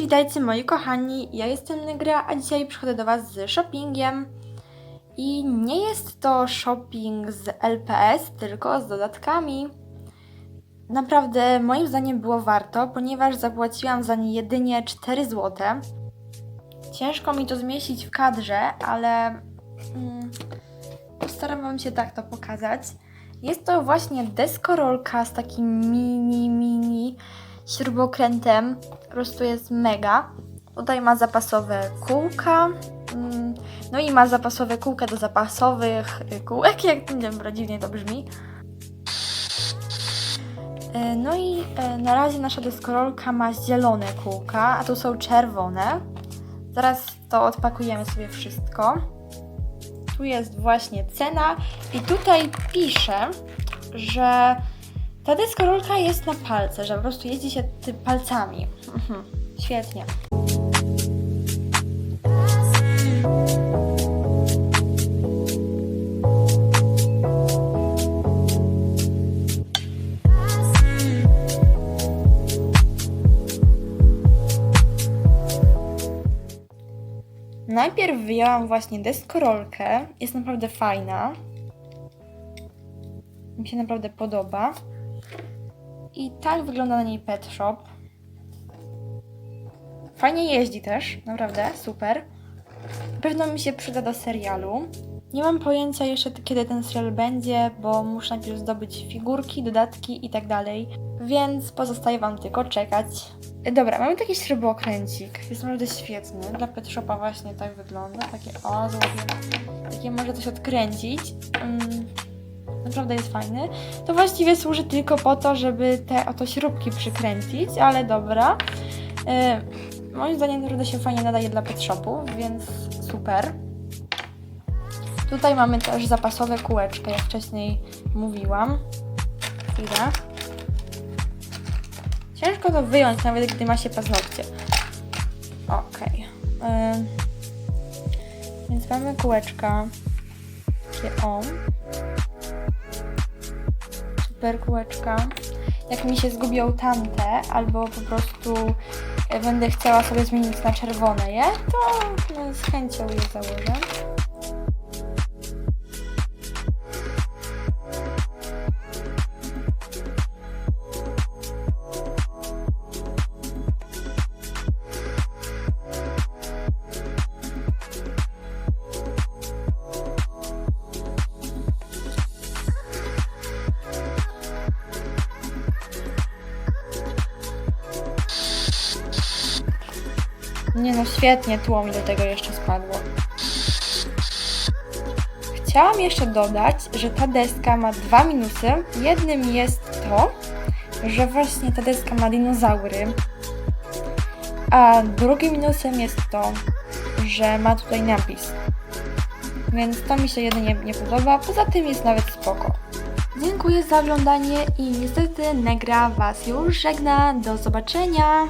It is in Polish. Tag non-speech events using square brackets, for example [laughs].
Witajcie moi kochani, ja jestem Negra, a dzisiaj przychodzę do Was z shoppingiem. I nie jest to shopping z LPS, tylko z dodatkami. Naprawdę moim zdaniem było warto, ponieważ zapłaciłam za nie jedynie 4 zł. Ciężko mi to zmieścić w kadrze, ale mm, postaram Wam się tak to pokazać. Jest to właśnie deskorolka z takim mini, mini śrubokrętem. Po prostu jest mega. Tutaj ma zapasowe kółka. mm, No i ma zapasowe kółka do zapasowych y, kółek, [laughs] jak nie wiem, dziwnie to brzmi. E, No i e, na razie nasza deskorolka ma zielone kółka, a tu są czerwone. Zaraz to odpakujemy sobie wszystko. Tu jest właśnie cena i tutaj pisze, że ta deskorolka jest na palce, że po prostu jeździ się ty palcami. Mhm, Świetnie. Najpierw wyjęłam właśnie deskorolkę. Jest naprawdę fajna. Mi się naprawdę podoba. I tak wygląda na niej pet shop. Fajnie jeździ też, naprawdę, super. Na pewno mi się przyda do serialu. Nie mam pojęcia jeszcze kiedy ten serial będzie, bo muszę najpierw zdobyć figurki, dodatki i tak dalej. Więc pozostaje Wam tylko czekać. Dobra, mamy taki śrubokręcik. Jest naprawdę świetny. Dla pet shopa właśnie tak wygląda. Takie o. Takie może coś odkręcić. Mm, naprawdę jest fajny. To właściwie służy tylko po to, żeby te oto śrubki przykręcić, ale dobra. E, moim zdaniem naprawdę się fajnie nadaje dla pet shopu, więc super. Tutaj mamy też zapasowe kółeczka, jak wcześniej mówiłam. Chwila. Ciężko to wyjąć, nawet gdy ma się paznokcie. Okej. Ym. Więc mamy kółeczka. Takie o. Super kółeczka. Jak mi się zgubią tamte, albo po prostu e, będę chciała sobie zmienić na czerwone je, to no, z chęcią je założę. Nie no, świetnie, tło mi do tego jeszcze spadło. Chciałam jeszcze dodać, że ta deska ma dwa minusy. Jednym jest to, że właśnie ta deska ma dinozaury. A drugim minusem jest to, że ma tutaj napis. Więc to mi się jedynie nie podoba, poza tym jest nawet spoko. Dziękuję za oglądanie i niestety Negra Was już żegna. Do zobaczenia!